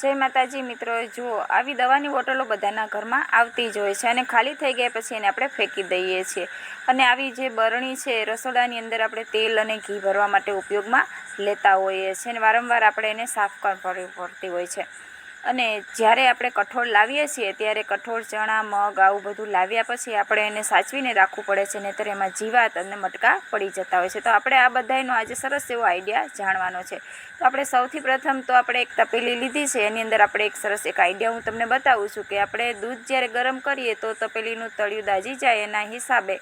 જય માતાજી મિત્રો, જુઓ, આવી દવાની બોટલો બધાના ઘરમાં આવતી જ હોય છે અને ખાલી થઈ ગયા પછી એને આપણે ફેંકી દઈએ છીએ. અને આવી જે બરણી છે રસોડાની અંદર આપણે તેલ અને ઘી ભરવા માટે ઉપયોગમાં લેતા હોઈએ છીએ અને વારંવાર આપણે એને સાફ કરવી પડતી હોય છે. અને જ્યારે આપણે કઠોળ લાવીએ છીએ, ત્યારે કઠોળ, ચણા, મગ, આવું બધું લાવ્યા પછી આપણે એને સાચવીને રાખવું પડે છે, નહીંતર એમાં જીવાત અને મટકા પડી જતા હોય છે. તો આપણે આ બધાનો આજે સરસ એવો આઈડિયા જાણવાનો છે. તો આપણે સૌથી પ્રથમ તો આપણે એક તપેલી લીધી છે, એની અંદર આપણે એક સરસ એક આઈડિયા હું તમને બતાવું છું કે આપણે દૂધ જ્યારે ગરમ કરીએ તો તપેલીનું તળિયું દાજી જાય, એના હિસાબે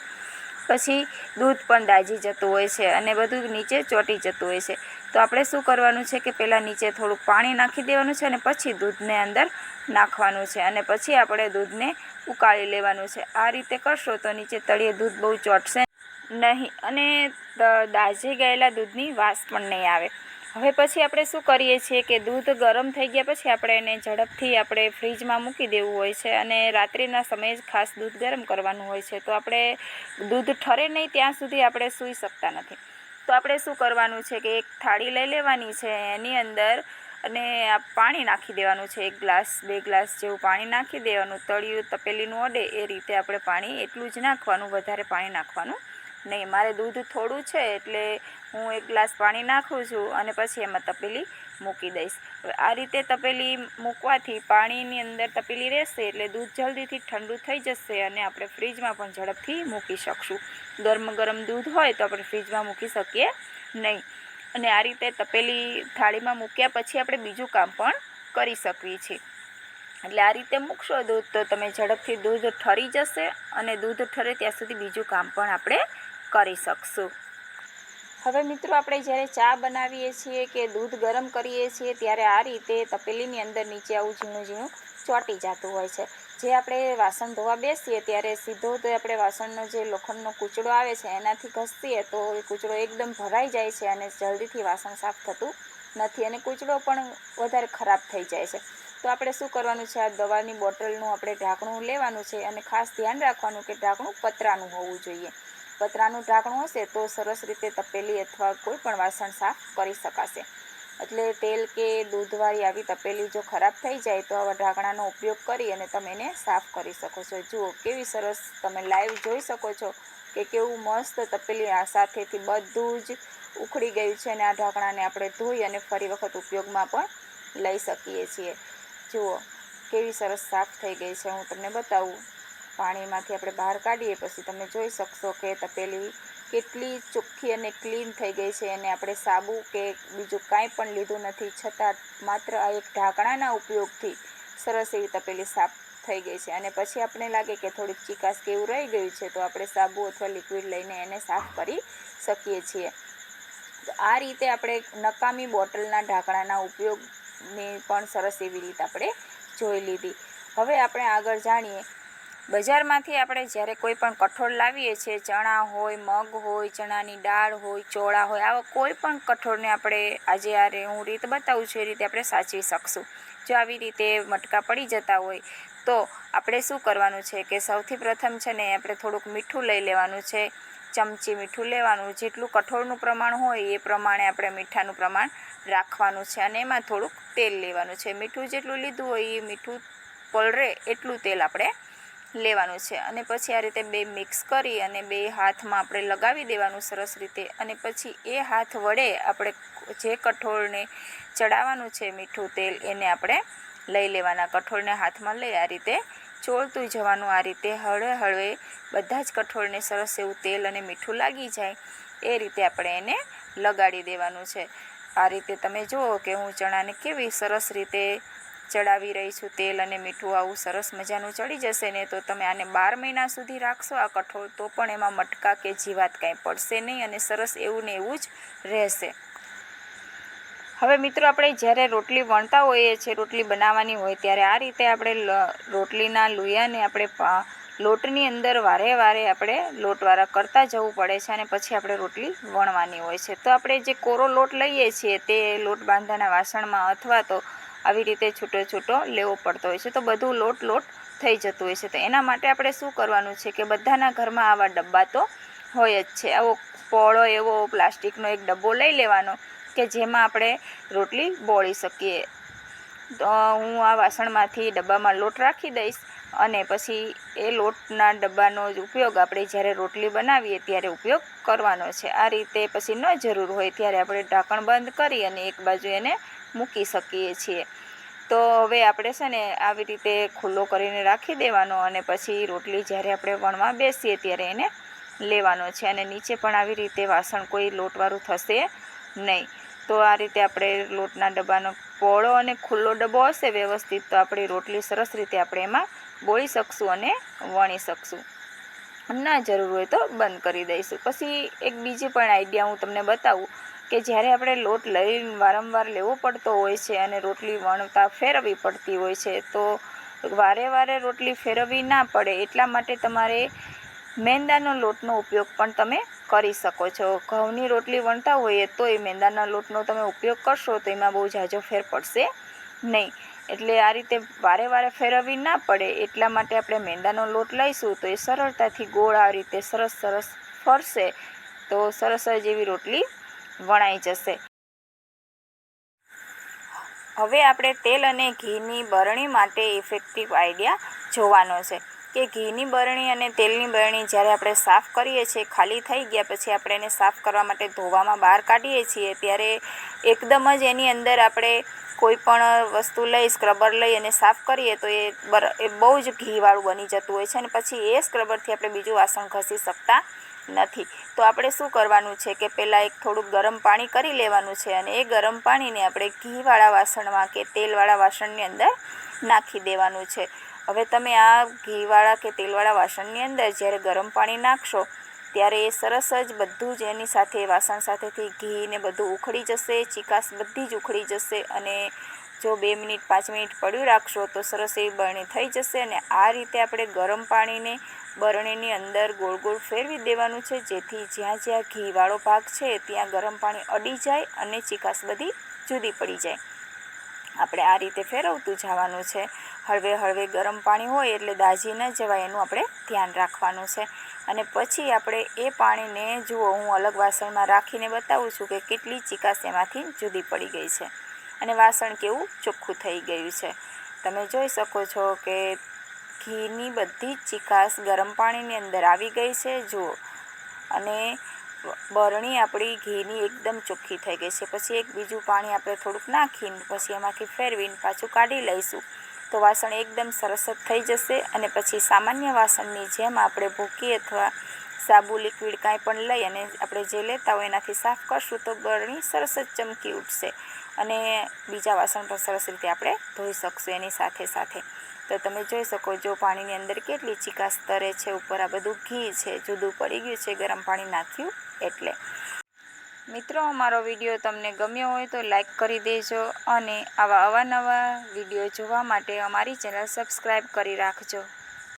પછી દૂધ પણ દાજી જતું હોય છે અને બધું નીચે ચોંટી જતું હોય છે. તો આપણે શું કરવાનું છે કે પહેલાં નીચે થોડુંક પાણી નાખી દેવાનું છે અને પછી દૂધને અંદર નાખવાનું છે અને પછી આપણે દૂધને ઉકાળી લેવાનું છે. આ રીતે કરશો તો નીચે તળીએ દૂધ બહુ ચોંટશે નહીં અને દાઝી ગયેલા દૂધની વાસ પણ નહીં આવે. હવે પછી આપણે શું કરીએ છીએ કે દૂધ ગરમ થઈ ગયા પછી આપણે એને ઝડપથી આપણે ફ્રીજમાં મૂકી દેવું હોય છે અને રાત્રિના સમયે જ ખાસ દૂધ ગરમ કરવાનું હોય છે. તો આપણે દૂધ ઠરે નહીં ત્યાં સુધી આપણે સૂઈ શકતા નથી. તો આપણે શું કરવાનું છે કે એક થાળી લઈ લેવાની છે એની અંદર અને આ પાણી નાખી દેવાનું છે. એક ગ્લાસ, બે ગ્લાસ જેવું પાણી નાખી દેવાનું. તળિયું, તપેલીનું અડે એ રીતે આપણે પાણી એટલું જ નાખવાનું, વધારે પાણી નાખવાનું. નહીં, મારે દૂધ થોડું છે એટલે હું એક ગ્લાસ પાણી નાખું છું અને પછી એમાં તપેલી મૂકી દઈશ. હવે આ રીતે તપેલી મૂકવાથી પાણીની અંદર તપેલી રહેશે એટલે દૂધ જલ્દીથી ઠંડુ થઈ જશે અને આપણે ફ્રીજમાં પણ ઝડપથી મૂકી શકશું. ગરમ ગરમ દૂધ હોય તો આપણે ફ્રીજમાં મૂકી શકીએ નહીં. અને આ રીતે તપેલી થાળીમાં મૂક્યા પછી આપણે બીજું કામ પણ કરી શકીએ છીએ. એટલે આ રીતે મૂકશો દૂધ તો તમે ઝડપથી દૂધ ઠરી જશે અને દૂધ ઠરે ત્યાં સુધી બીજું કામ પણ આપણે કરી શકશું. હવે મિત્રો આપણે જ્યારે ચા બનાવીએ છીએ કે દૂધ ગરમ કરીએ છીએ, ત્યારે આ રીતે તપેલીની અંદર નીચે આવું ઝીણું ઝીણું ચોંટી જતું હોય છે. જે આપણે વાસણ ધોવા બેસીએ ત્યારે સીધો તો આપણે વાસણનો જે લોખંડનો કૂચડો આવે છે, એનાથી ઘસીએ તો એ કૂચડો એકદમ ભરાઈ જાય છે અને જલ્દીથી વાસણ સાફ થતું નથી અને કૂચડો પણ વધારે ખરાબ થઈ જાય છે. તો આપણે શું કરવાનું છે? આ દવાની બોટલનું આપણે ઢાંકણું લેવાનું છે અને ખાસ ધ્યાન રાખવાનું કે ઢાંકણું પતરાનું હોવું જોઈએ. પતરાનું ઢાંકણું હશે તો સરસ રીતે તપેલી અથવા કોઈ પણ વાસણ સાફ કરી શકાશે. એટલે તેલ કે દૂધવાળી આવી તપેલી જો ખરાબ થઈ જાય તો આવા ઢાંકણાનો ઉપયોગ કરી અને તમે એને સાફ કરી શકો છો. જુઓ, કેવી સરસ તમે લાઈવ જોઈ શકો છો કે કેવું મસ્ત તપેલી આ સાથેથી બધું જ ઉખડી ગયું છે અને આ ઢાંકણાને આપણે ધોઈ અને ફરી વખત ઉપયોગમાં પણ લઈ શકીએ છીએ. જુઓ, કેવી સરસ સાફ થઈ ગઈ છે. હું તમને બતાવું. પાણીમાંથી આપણે બહાર કાઢીએ પછી તમે જોઈ શકશો કે તપેલી કેટલી ચોખ્ખી અને ક્લીન થઈ ગઈ છે અને આપણે સાબુ કે બીજું કાંઈ પણ લીધું નથી છતાં માત્ર આ એક ઢાંકણાના ઉપયોગથી સરસ એવી તપેલી સાફ થઈ ગઈ છે. અને પછી આપણે લાગે કે થોડીક ચીકાશ કે એવું રહી ગયું છે તો આપણે સાબુ અથવા લિક્વિડ લઈને એને સાફ કરી શકીએ છીએ. આ રીતે આપણે નકામી બોટલના ઢાંકણાના ઉપયોગની પણ સરસ એવી રીતે આપણે જોઈ લીધી. હવે આપણે આગળ જાણીએ બજારમાંથી આપણે જ્યારે કોઈ પણ કઠોળ લાવીએ છીએ, ચણા હોય, મગ હોય, ચણાની દાળ હોય, ચોળા હોય, આવા કોઈ પણ કઠોળને આપણે આજે આ હું રીત બતાવું છું, એ રીતે આપણે સાચવી શકશું. જો આવી રીતે મટકા પડી જતા હોય, તો આપણે શું કરવાનું છે કે સૌથી પ્રથમ છે ને આપણે થોડુંક મીઠું લઈ લેવાનું છે, ચમચી મીઠું લેવાનું, જેટલું કઠોળનું પ્રમાણ હોય એ પ્રમાણે આપણે મીઠાનું પ્રમાણ રાખવાનું છે અને એમાં થોડુંક તેલ લેવાનું છે. મીઠું જેટલું લીધું હોય એ મીઠું પલરે એટલું તેલ આપણે લેવાનું છે. અને પછી આ રીતે બે મિક્સ કરી અને બે હાથમાં આપણે લગાવી દેવાનું સરસ રીતે. અને પછી એ હાથ વડે આપણે જે કઠોળને ચડાવવાનું છે મીઠું તેલ એને આપણે લઈ લેવાના. કઠોળને હાથમાં લઈ આ રીતે ચોળતું જવાનું. આ રીતે હળવે હળવે બધા જ કઠોળને સરસ એવું તેલ અને મીઠું લાગી જાય એ રીતે આપણે એને લગાડી દેવાનું છે. આ રીતે તમે જુઓ કે હું ચણાને કેવી સરસ રીતે ચડાવી રહી છું તેલ અને મીઠું આવું સરસ મજાનું ચડી જશે ને તો તમે આને બાર મહિના સુધી રાખશો આ કઠોળ, તો પણ એમાં મટકા કે જીવાત કાંઈ પડશે નહીં અને સરસ એવું ને એવું જ રહેશે. હવે મિત્રો આપણે જ્યારે રોટલી વણતા હોઈએ છીએ, રોટલી બનાવવાની હોય ત્યારે આ રીતે આપણે રોટલીના લુયાને આપણે લોટની અંદર વારે વારે આપણે લોટવાળા કરતા જવું પડે છે અને પછી આપણે રોટલી વણવાની હોય છે. તો આપણે જે કોરો લોટ લઈએ છીએ, તે લોટ બાંધાના વાસણમાં અથવા તો આવી રીતે છૂટો છૂટો લેવો પડતો હોય છે. તો બધું લોટ લોટ થઈ જતું હોય છે. તો એના માટે આપણે શું કરવાનું છે કે બધાના ઘરમાં આવા ડબ્બા તો હોય જ છે. આવો પોળો એવો પ્લાસ્ટિકનો એક ડબ્બો લઈ લેવાનો કે જેમાં આપણે રોટલી બોળી શકીએ. તો હું આ વાસણમાંથી ડબ્બામાં લોટ રાખી દઈશ અને પછી એ લોટના ડબ્બાનો જ ઉપયોગ આપણે જ્યારે રોટલી બનાવીએ ત્યારે ઉપયોગ કરવાનો છે. આ રીતે પછી ન જરૂર હોય ત્યારે આપણે ઢાંકણ બંધ કરી અને એક બાજુ એને મૂકી શકીએ છીએ. તો હવે આપણે છે ને આવી રીતે ખુલ્લો કરીને રાખી દેવાનો અને પછી રોટલી જ્યારે આપણે વણવા બેસીએ ત્યારે એને લેવાનો છે અને નીચે પણ આવી રીતે વાસણ કોઈ લોટવાળું થશે નહીં. તો આ રીતે આપણે લોટના ડબ્બાનો પહોળો અને ખુલ્લો ડબ્બો હશે વ્યવસ્થિત, તો આપણી રોટલી સરસ રીતે આપણે એમાં બોળી શકશું અને વણી શકશું. ના જરૂર હોય તો બંધ કરી દઈશું. પછી એક બીજી પણ આઈડિયા હું તમને બતાવું કે જ્યારે આપણે લોટ લઈ વારંવાર લેવો પડતો હોય છે અને રોટલી વણતા ફેરવવી પડતી હોય છે, તો વારે વારે રોટલી ફેરવવી ના પડે. એટલા માટે તમારે મેંદાનો લોટનો ઉપયોગ પણ તમે કરી શકો છો. ઘઉંની રોટલી વણતા હોઈએ તો એ મેંદાના લોટનો તમે ઉપયોગ કરશો તો એમાં બહુ ઝાઝો ફેર પડશે નહીં. એટલે આ રીતે વારે વારે ફેરવવી ના પડે. એટલા માટે આપણે મેંદાનો લોટ લઈશું તો એ સરળતાથી ગોળ આ રીતે સરસ સરસ ફરશે તો સરસ જ એવી રોટલી વણાઈ જશે. હવે આપણે તેલ અને ઘીની બરણી માટે ઇફેક્ટિવ આઈડિયા જોવાનો છે. કે ઘીની બરણી અને તેલની બરણી જ્યારે આપણે સાફ કરીએ છીએ, ખાલી થઈ ગયા પછી આપણે એને સાફ કરવા માટે ધોવામાં બહાર કાઢીએ છીએ, ત્યારે એકદમ જ એની અંદર આપણે કોઈ પણ વસ્તુ લઈ, સ્ક્રબર લઈ અને સાફ કરીએ તો એ બર, એ બહુ જ ઘીવાળું બની જતું હોય છે અને પછી એ સ્ક્રબરથી આપણે બીજું વાસણ ઘસી શકતા નથી. તો આપણે શું કરવાનું છે કે પહેલાં એક થોડુંક ગરમ પાણી કરી લેવાનું છે અને એ ગરમ પાણીને આપણે ઘીવાળા વાસણમાં કે તેલવાળા વાસણની અંદર નાખી દેવાનું છે. હવે તમે આ ઘીવાળા કે તેલવાળા વાસણની અંદર જ્યારે ગરમ પાણી નાખશો, ત્યારે એ સરસ જ બધું જ એની સાથે, વાસણ સાથેથી ઘી ને બધું ઉખડી જશે ચિકાસ બધી જ ઉખડી જશે અને જો બે મિનિટ, પાંચ મિનિટ પડ્યું રાખશો તો સરસ એવી બરણી થઈ જશે અને આ રીતે આપણે ગરમ પાણીને બરણીની અંદર ગોળ ગોળ ફેરવી દેવાનું છે, જેથી જ્યાં જ્યાં ઘીવાળો ભાગ છે ત્યાં ગરમ પાણી અડી જાય અને ચિકાસ બધી જુદી પડી જાય. આપણે આ રીતે ફેરવતું જવાનું છે. હળવે હળવે ગરમ પાણી હોય એટલે દાઝી ન જવાય એનું આપણે ધ્યાન રાખવાનું છે. અને પછી આપણે એ પાણીને જુઓ, હું અલગ વાસણમાં રાખીને બતાવું છું કે કેટલી ચિકાસ એમાંથી જુદી પડી ગઈ છે. અને વાસણ કેવું ચોખ્ખું થઈ ગયું છે. તમે જોઈ શકો છો કે ઘીની બધી જ ચિકાસ ગરમ પાણીની અંદર આવી ગઈ છે. જુઓ. અને બરણી આપણી ઘીની એકદમ ચોખ્ખી થઈ ગઈ છે. પછી એક બીજું પાણી આપણે થોડુંક નાખીને પછી એમાંથી ફેરવીને પાછું કાઢી લઈશું. તો વાસણ એકદમ સરસ જ થઈ જશે અને પછી સામાન્ય વાસણની જેમ આપણે ભૂકી અથવા સાબુ લિક્વિડ કાંઈ પણ લઈ અને આપણે જે લેતા હોય એનાથી સાફ કરશું તો બરણી સરસ જ ચમકી ઉઠશે. અને બીજા વાસણ પણ સરસ રીતે આપણે ધોઈ શકશું એની સાથે સાથે. તો તમે જોઈ શકો જો પાણીની અંદર કેટલી ચીકા તરે છે, ઉપર આ બધું ઘી છે, જુદું પડી ગયું છે, ગરમ પાણી નાખ્યું એટલે. મિત્રો, અમારો વીડિયો તમને ગમ્યો હોય તો લાઈક કરી દેજો અને આવા અવાનવા વીડિયો જોવા માટે અમારી ચેનલ સબસ્ક્રાઈબ કરી રાખજો.